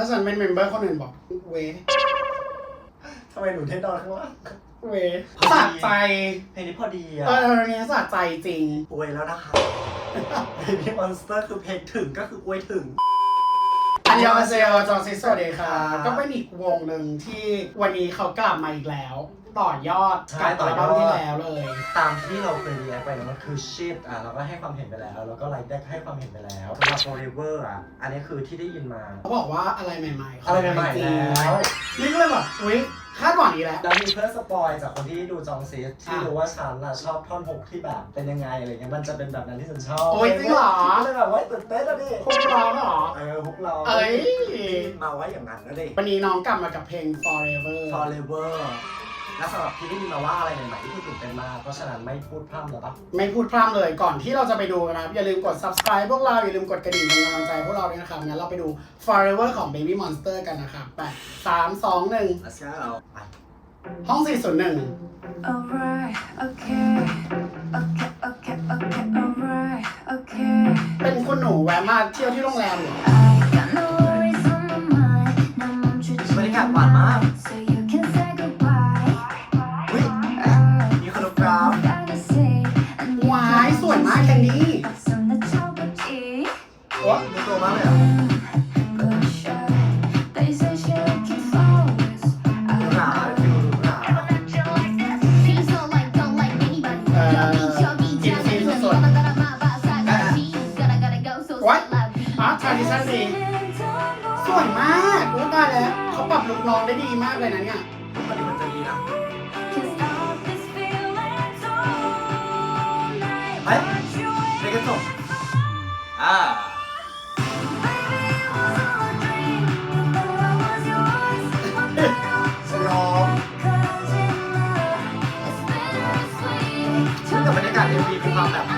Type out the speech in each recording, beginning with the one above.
ถ้าฉันเป็นเมมเบอร์คนอื่นบอกเวทำไมหนูเทนนอนข้างล่างเวสะใจเพลงนี้พอดีอะเออเนี้ยสะใจจริง อวยแล้วนะคะ Baby Monster คือเพลงถึงก็คืออวยถึง อันยองอาเซโอจองซิสสวัสดีค่ะครับก็เป็นอีกวงหนึ่งที่วันนี้เขากลับมาอีกแล้ว ต่อยอดใช่กับต่อัอลยอดบั้มที่แล้วเลย ตามที่เราเคยรีแอคไปนะมันคือ shit อะเราก็ให้ความเห็นไปแล้ว แล้วก็ไลค์ได้ให้ความเห็นไปแล้วสำหรับ forever อะ อันนี้คือที่ได้ยินมาเขาบอกว่าอะไรใหม่ๆอะไรใหม่ๆแล้วนี่ก็เลยแบบอุ้ยคาดหวังอีกแล้ว แล้วมีเพื่อนสปอยจากคนที่ดูจองซีสที่อะรู้ว่าฉันน่ะชอบท่อนหกที่แบบเป็นยังไงอะไรเงี้ยมันจะเป็นแบบนั้นที่ฉันชอบโอ้ยจริงเหรอ ก็เลยแบบว่าตื่นเต้นแล้วดิคุณร้องเหรอ เออพวกเรา เอ้ย มาไว้อย่างนั้นนะดิ วันนี้น้องกลับมากับเพลง forever forever และสำหรับที่ได้ยินมาว่าอะไรใหม่ๆที่คุณตื่นเต้นมากเพราะฉะนั้นไม่พูดพร่ำหรอปะไม่พูดพร่ำเลยก่อนที่เราจะไปดูกันนะครับอย่าลืมกด subscribe พวกเราอย่าลืมกดกระดิ่งเป็นกำลังใจพวกเราด้วยนะครับงั้นเราไปดู forever ของ baby monster กันนะครับไปสามสองหนึ่งเช้าไปห้องสี่ศูนย์หนึ่ง alright okay okay okay okay alright okay เป็นคุณหนูแวะมาเที่ยวที่โรงแรมเหรอบรรยากาศหวานมาก รับลุคน้องได้ดีมากเลยนะเนี่ยมันดีมันจะดีนะ Can't stop this feeling all night. เฮ้ยเพลงกระจกอ่าสยองซึ่งกับบรรยากาศเอ็มวีมีความแบบ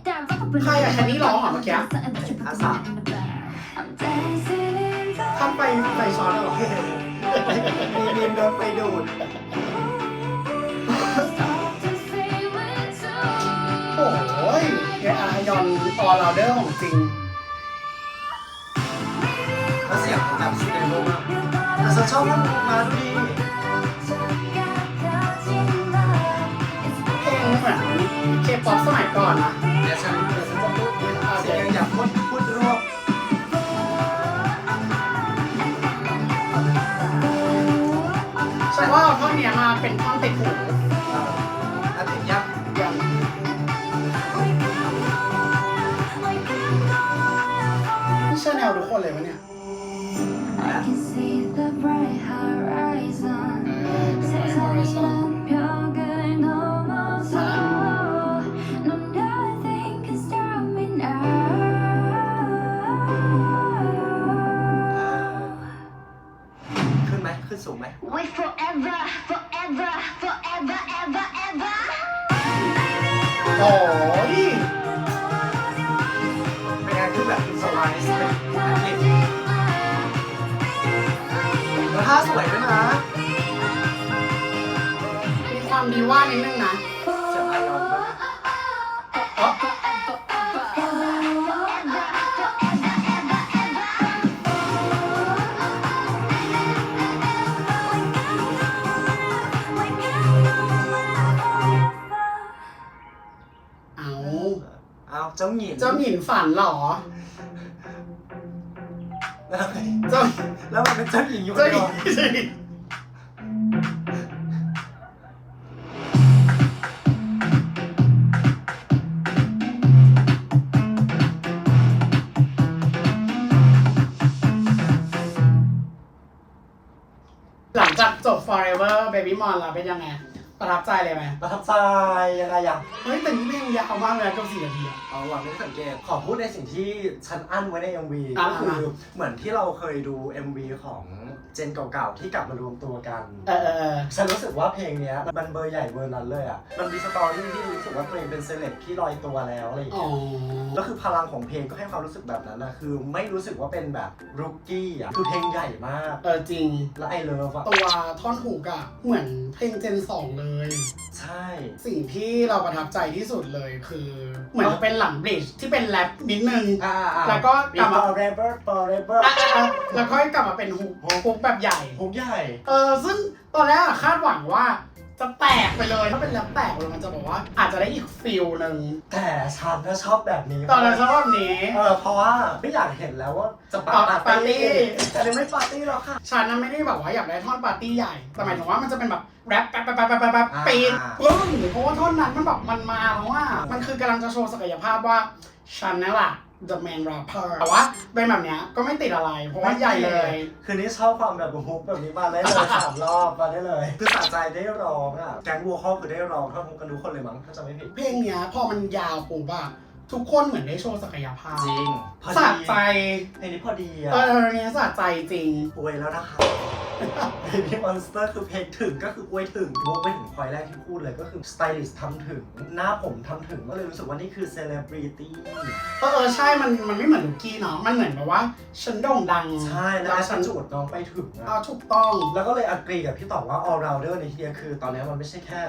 ดี้ร้องเหรอเมื่อกี้ Something but you put the money in the bag. I'm dancing in the ทำไปไฟช็อตแล้วเหรอมีมีมโดนไปดูด stop to say when to โอ้ยเออายอนออลาวเดอร์ของจริงแล้วเสียงของแบบสเตเบิลมากแต่ฉันชอบมันมาดูดีเพลงเหมือนเคป๊อปสมัยก่อนนะเดี๋ยวฉัน เสียงอยากพูดพูดรวบฉันว่าเอาท่อนเนี้ยมาเป็นท่อนติดหูเอ่อแล้วถึงยับยังนี่เชื่อแนวทุกคนเลยวะเนี่ย I can see the bright horizon. แล้วท่าสวยด้วยนะมีความดีว่านิดนึงนะเสียงไอออนมากอ๋อเอา เอาเจ้าหญิงเจ้าหญิงฝันเหรอ แล้วเจ้าแล้วมันเป็นเจ้าหญิงอยู่คนเจ้าหเดีญิยวงเจ้าหญิงหลังจากจบ forever baby mon แล้วเป็นยังไง ประทับใจเลยไหมประทับใจยังไงอะเฮ้ยแต่นี่เพลงยาวมากเลยนะเกับสี่นาทีอะ เอาหวังไม่สังเกตขอพูดในสิ่งที่ฉันอั้นไว้ใน MV อ่า ก็คือเหมือนที่เราเคยดู MV ของเจนเก่าๆ ที่กลับมารวมตัวกัน เออเออเออ ฉันรู้สึกว่าเพลงเนี้ยมันเบอร์ใหญ่เบอร์นั้นเลยอะ มันมีสตอรี่ที่รู้สึกว่าตัวเองเป็นเซเลบที่ลอยตัวแล้วอะไรอย่างอ๋อ เงี้ยแล้วคือพลังของเพลงก็ให้ความรู้สึกแบบนั้นนะคือไม่รู้สึกว่าเป็นแบบรุกกี้อะ คือเพลงใหญ่มาก เออจริง แล้วไอเลิฟอะตัวท่อนหูกอะเหมือนเพลงเจนสองเลยใช่ สิ่งที่เราประทับใจที่สุดเลยคือ เหมือนจะเป็นหลังบริดจ์ที่เป็นแรปนิดนึง อ่าอ่าแล้วก็กลับมา forever forever อะอะอะแล้วค่อยกลับมาเป็นฮุกฮุกแบบใหญ่ฮุกใหญ่เออซึ่งตอนแรกอะคาดหวังว่าจะแตกไปเลย ถ้าเป็นแรปแตกเลยมันจะบอกว่า อาจจะได้อีกฟิลหนึ่งแต่ฉันก็ชอบแบบนี้ตอนนั้นชอบแบบนี้ เออเพราะว่าไม่อยากเห็นแล้วว่าจะปาปาปาร์ตี้ปาร์ตี้แต่ยังไม่ปาร์ตี้หรอกค่ะ ฉันนั้นไม่ได้แบบว่าอยากได้ท่อนปาร์ตี้ใหญ่ แต่หมายถึงว่ามันจะเป็นแบบ แรปแป๊บแป๊บแป๊บแป๊บแป๊บแป๊บอ่าปีนปึ้งเพราะว่าท่อนนั้นมันแบบมันมาแล้วว่า มันคือกำลังจะโชว์ศักยภาพว่าฉันนั่นแหละ the main rapper แต่ว่าเป็นแบบเนี้ยก็ไม่ติดอะไร เพราะว่าใหญ่เลย คืนนี้ชอบความแบบฮุกแบบนี้มาได้เลยสามรอบมาได้เลย คือสะใจได้ร้องอะ แก๊งวัวข้อคือได้ร้องท่อนฮุกกันทุกคนเลยมั้งถ้าจำไม่ผิด เพลงเนี้ยพอมันยาวปุ๊บอะทุกคนเหมือนได้โชว์ศักยภาพจริงพอสะดีใจเพลงนี้พอดีอะเออเนี้ยสะใจจริงอวยแล้วนะคะ เพลงนี้มอนสเตอร์คือเพลงถึงก็คืออวยถึงวกไปถึงพอยแรกที่พูดเลยก็คือสไตลิสต์ทำถึง หน้าผมทำถึงก็เลยรู้สึกว่านี่คือเซเลบริตี้ เออเออใช่ มันมันไม่เหมือนลูกกี้เนาะ มันเหมือนแบบว่าฉันโด่งดังใช่แล้วฉัฉันนจูดน้องไปถึงเออะอถูกต้อง แล้วก็เลยอักรีกับพี่ต่อว่า all rounder ในที่เนี้ยคือตอนนี้มันไม่ใช่แค่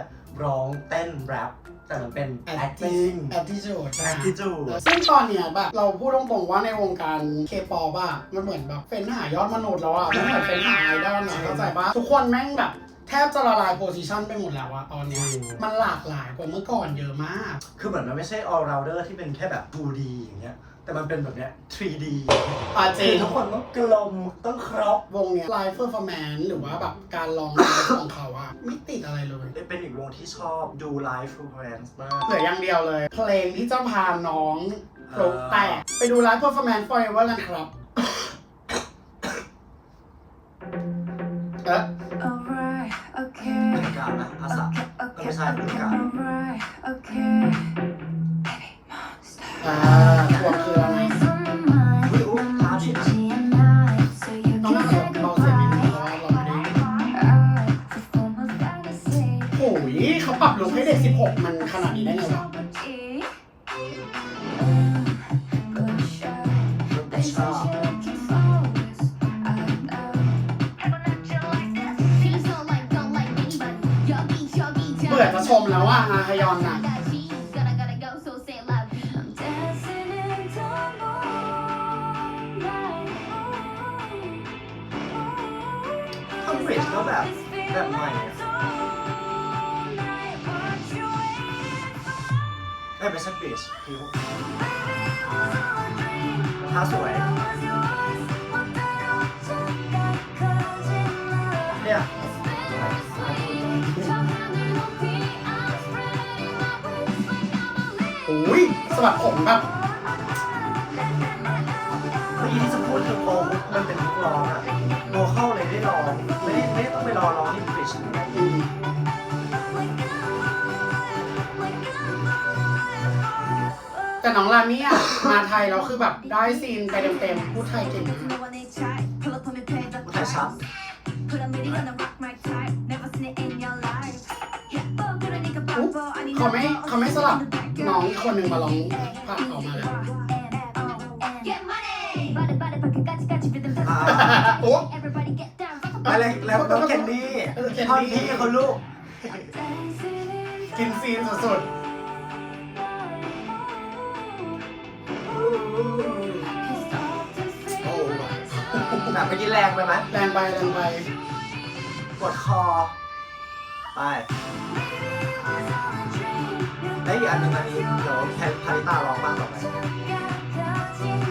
ร้องเต้นแรปแต่มันเป็น acting attitude นะ attitude ซึ่งตอนเนี้ยแบบเราพูดตรงๆว่าในวงการเคป๊อปอะมันเหมือนแบบเป็นหายอดมนุษย์แล้วอะมันเหมือนเป็นหาไอดอลอะเข้าใจปะทุกคนแม่งแบบแทบจะละลายโพซิชันไปหมดแล้วอะตอนเนี้ยจริงมันหลากหลายกว่าเมื่อก่อนเยอะมาก คือเหมือนมันไม่ใช่ all rounder ที่เป็นแค่แบบ 2D อย่างเงี้ย แต่มันเป็นแบบเนี้ย 3D อะจริคืองทุกคนต้องกลมต้องครบวงเนี้ยไลฟ์เฟอร์ฟอร์แมนหรือว่าแบบการร้องของเขาอะไม่ติดอะไรเลย เป็นอีกวงที่ชอบดู live performance มาก เหลืออย่างเดียวเลย เพลงที่จะพาน้องเออปลุกแตกไปดูไลฟ์เพอร์ฟอร์แมนซ์ forever กันครับเอ๊ะ Alright, okay. เป็นการนะอาสา Okay, okay, Let me try to okay, look at- alright, okay. ห้เด็ก 16 มันขนาดนี้ได้ไงวะ She's don't like, don't like anybody. Yogi, yogi, เบื่อจะชมแล้วว่าอาฮยอนน่ะ Gotta, gotta go, so say it loud. ทำเฟรชก็แบบแบบใหม่ อะเอ้ยไม่ใช่เฟรชคือท่าสวย เนี่ยโอ้ยสวัสดผมแบบ น้องลามียมาไทยเราคือแบบได้ซีนไปเต็มๆพูดไทยเก่งแต่ชัดเขาไม่เขาไม่สลับน้องคนหนึ่งมาร้องผ่านออกมาเลยโอ้อะไรแล้วต้องเคนดี้ท่อนนี้เขาลูก กินซีนสด โอ้แบบเมื่อกี้แรงไปไหมแรงไปแรงไปกดคอ ไปแล้วอีกอันหนึงอันนี้เดี๋ยวแพนพาริต้าร้องบ้างต่อไป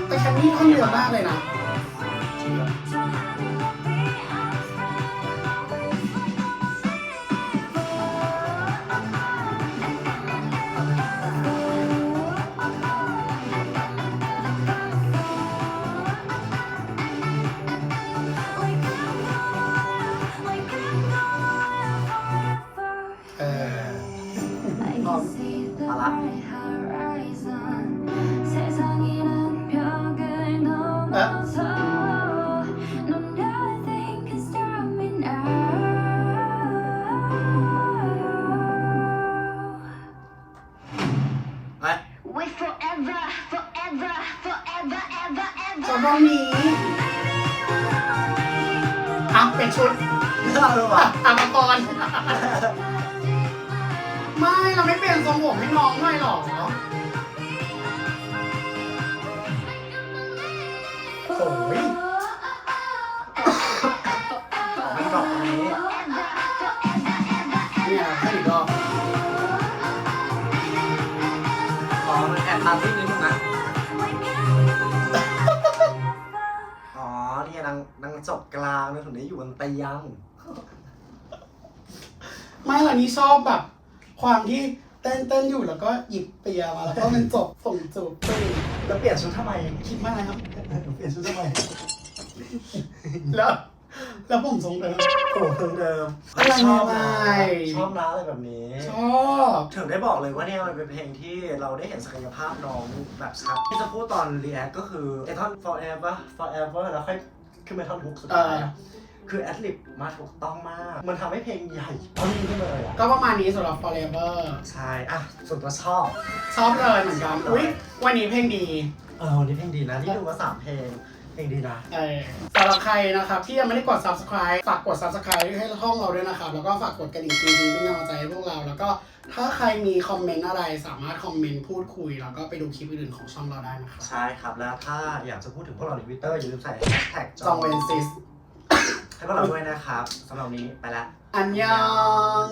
แต่แคนนี่ท่อนเยอะมากเลยนะ บ ever. ตรงนี้อะเป็นชุดเออว่ะอะมาก่อน ไม่ เราไม่เปลี่ยนทรงผมให้น้องหน่อยหรอ จบกลางนางถึงได้อยู่บนเตียงไม่หรอนี่ชอบแบบ ความที่เต้นเต้นอยู่แล้วก็หยิบเปียมาแล้วก็เป็นจบส่งจูบปึ้งแล้วเปลี่ยนชุดทำไมคิดมากครับ เปลี่ยนชุดทำไมแล้ว แล้วผมทรงเดิมโอ้เดิมอะไรชอบนะใหม่ๆชอบนะอะไรแบบนี้ ชอบถึงได้บอกเลยว่าเนี่ยมันเป็นเพลงที่เราได้เห็นศักยภาพน้องแบบชัดที่จะพูดตอนรีแอคก็คือ ไอท่อน forever forever แล้วค่อย ขึ้นไปท่อนฮุกสุดท้ายอะคือแอดลิบมาถูกต้องมาก มันทำให้เพลงใหญ่ปึ้งขึ้นมาเลยอะก็ประมาณนี้สำหรับ forever ใช่อะส่วนตัวชอบ ชอบเลยเหมือนกัน อุ๊ย วันนี้เพลงดี เออวันนี้เพลงดีนะที่ดูมาสามเพลงเพ ลงดีนะ เออสำหรับใครนะครับที่ยังไม่ได้กด subscribe ฝากกด subscribe ให้ช่องเราด้วยนะครับ แล้วก็ฝากกดกระดิ่งจริงๆเป็นกำลังใจให้พวกเรา แล้วก็ถ้าใครมีคอมเมนต์อะไรสามารถคอมเมนต์พูดคุย แล้วก็ไปดูคลิปอื่นๆของช่องเราได้นะครับ ใช่ครับแล้วถ้าอยากจะพูดถึงพวกเราในทวิตเตอร์อย่าลืมใส่แฮชแท็กจองเวนซิส ให้พวกเราด้วยนะครับสำหรับวันนี้ไปแล้วอันยอง